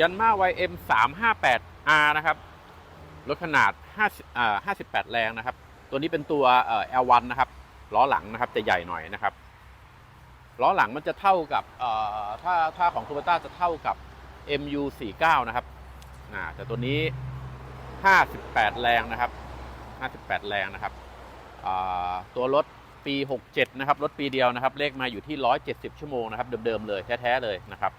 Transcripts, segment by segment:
ยันมา YM 3 5 8 R นะครับ รถขนาด50อ่า58 แรงนะครับ ตัวนี้เป็นตัวเอ่อ L1 นะครับ ล้อหลังนะครับจะใหญ่หน่อยนะครับ ล้อหลังมันจะเท่ากับเอ่อถ้าถ้าของ Toyota จะเท่ากับ MU49 นะครับอ่าแต่ตัวนี้ 58 แรงนะครับ 58 แรงนะครับอ่าตัวรถปี 67 นะครับ รถปีเดียวนะครับ เลขมาอยู่ที่ 170 ชั่วโมงนะครับ เดิมๆเลยแท้ๆเลยนะครับ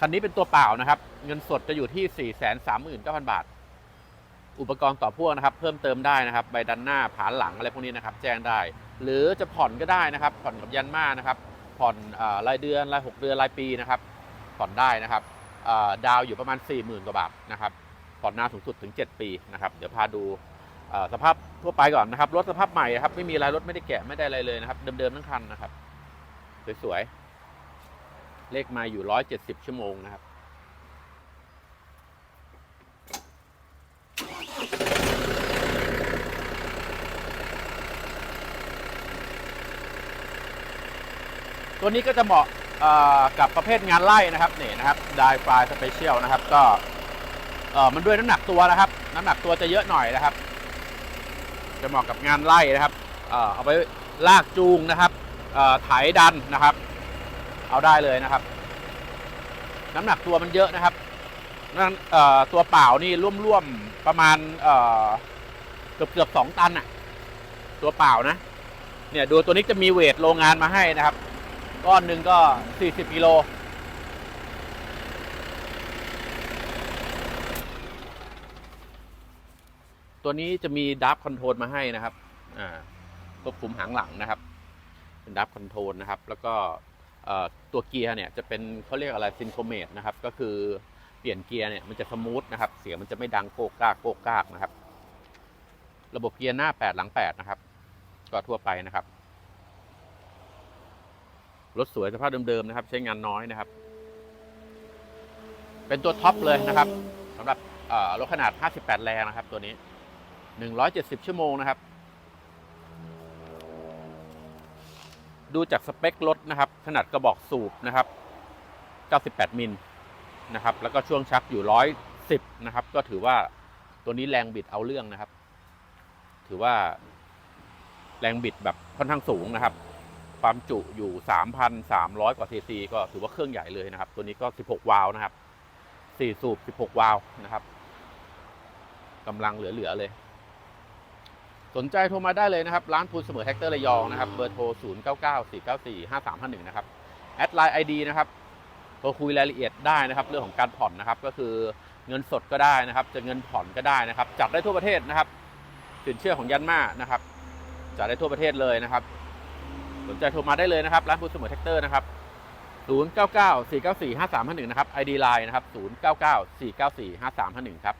คันนี้เป็นตัวเปล่านะครับ เงินสดจะอยู่ที่ 439,000 บาท อุปกรณ์ต่อพ่วงนะครับ เพิ่มเติมได้นะครับ ใบดันหน้าผานหลังอะไรพวกนี้นะครับ แจ้งได้ หรือจะผ่อนก็ได้นะครับ ผ่อนกับยันมานะครับ ผ่อนรายเดือนราย 6 เดือนรายปีนะครับ ผ่อนได้นะครับดาวอยู่ประมาณ 40,000 กว่าบาทนะครับ ผ่อนนานสูงสุดถึง 7 ปีนะครับ เดี๋ยวพาดูสภาพทั่วไปก่อนนะครับ รถสภาพใหม่ครับ ไม่มีอะไรรถไม่ได้แกะไม่ได้อะไรเลยนะครับ เดิมๆทั้งคันนะครับ สวยๆ เลขมาอยู่ 170 ชั่วโมงนะครับ ตัวนี้ก็จะเหมาะกับประเภทงานไล่นะครับนี่นะครับไดฟายสเปเชียลนะครับ ก็เออมันด้วยน้ำหนักตัวนะครับ น้ำหนักตัวจะเยอะหน่อยนะครับ จะเหมาะกับงานไล่นะครับเอาไปลากจูงนะครับเอ่อไถดันนะครับ เอาได้เลยนะครับ น้ำหนักตัวมันเยอะนะครับนั่นตัวเปล่านี่ร่วมๆประมาณเกือบเกือบสองตันอะตัวเปล่านะ เนี่ยดูตัวนี้จะมีเวทโรงงานมาให้นะครับก้อนหนึ่งก็40กิโลตัวนี้จะมีดับคอนโทรลมาให้นะครับ อ่าควบคุมหางหลังนะครับ เป็นดับคอนโทรลนะครับ แล้วก็ ตัวเกียร์เนี่ยจะเป็นเขาเรียกอะไรซินโครเมตนะครับ ก็คือเปลี่ยนเกียร์เนี่ยมันจะสมูทนะครับ เสียงมันจะไม่ดังโกกกากโกกกากนะครับ ระบบเกียร์หน้า 8 หลัง 8 นะครับ ก็ทั่วไปนะครับ รถสวยสภาพเดิมๆนะครับ ใช้งานน้อยนะครับ เป็นตัวท็อปเลยนะครับสำหรับรถขนาด 58 แรงนะครับ ตัวนี้ 170 ชั่วโมงนะครับ ดูจากสเปครถนะครับ ขนาดกระบอกสูบนะครับ 98 มิลนะครับ แล้วก็ช่วงชักอยู่ 110 นะครับ ก็ถือว่าตัวนี้แรงบิดเอาเรื่องนะครับ ถือว่าแรงบิดแบบค่อนข้างสูงนะครับ ความจุอยู่ 3,300 กว่าซีซีก็ถือว่าเครื่องใหญ่เลยนะครับ ตัวนี้ก็ 16 วาล์วนะครับ 4 สูบ 16 วาล์วนะครับกำลังเหลือๆเลย สนใจโทรมาได้เลยนะครับ ร้านพูนเสมอแท็กเตอร์ระยองนะครับ เบอร์โทร 0 9 9 4 9 4 5 3 5 1 นะครับ แอดไลน์ไอดีนะครับ โทรคุยรายละเอียดได้นะครับ เรื่องของการผ่อนนะครับ ก็คือเงินสดก็ได้นะครับ จะเงินผ่อนก็ได้นะครับ จัดได้ทั่วประเทศนะครับ สินเชื่อของยันมานะครับ จัดได้ทั่วประเทศเลยนะครับ สนใจโทรมาได้เลยนะครับ ร้านพูนเสมอแท็กเตอร์นะครับ 0 9 9 4 9 4 5 3 5 1 นะครับ ID Line นะครับ 0 9 9 4 9 4 5 3 5 1 ครับ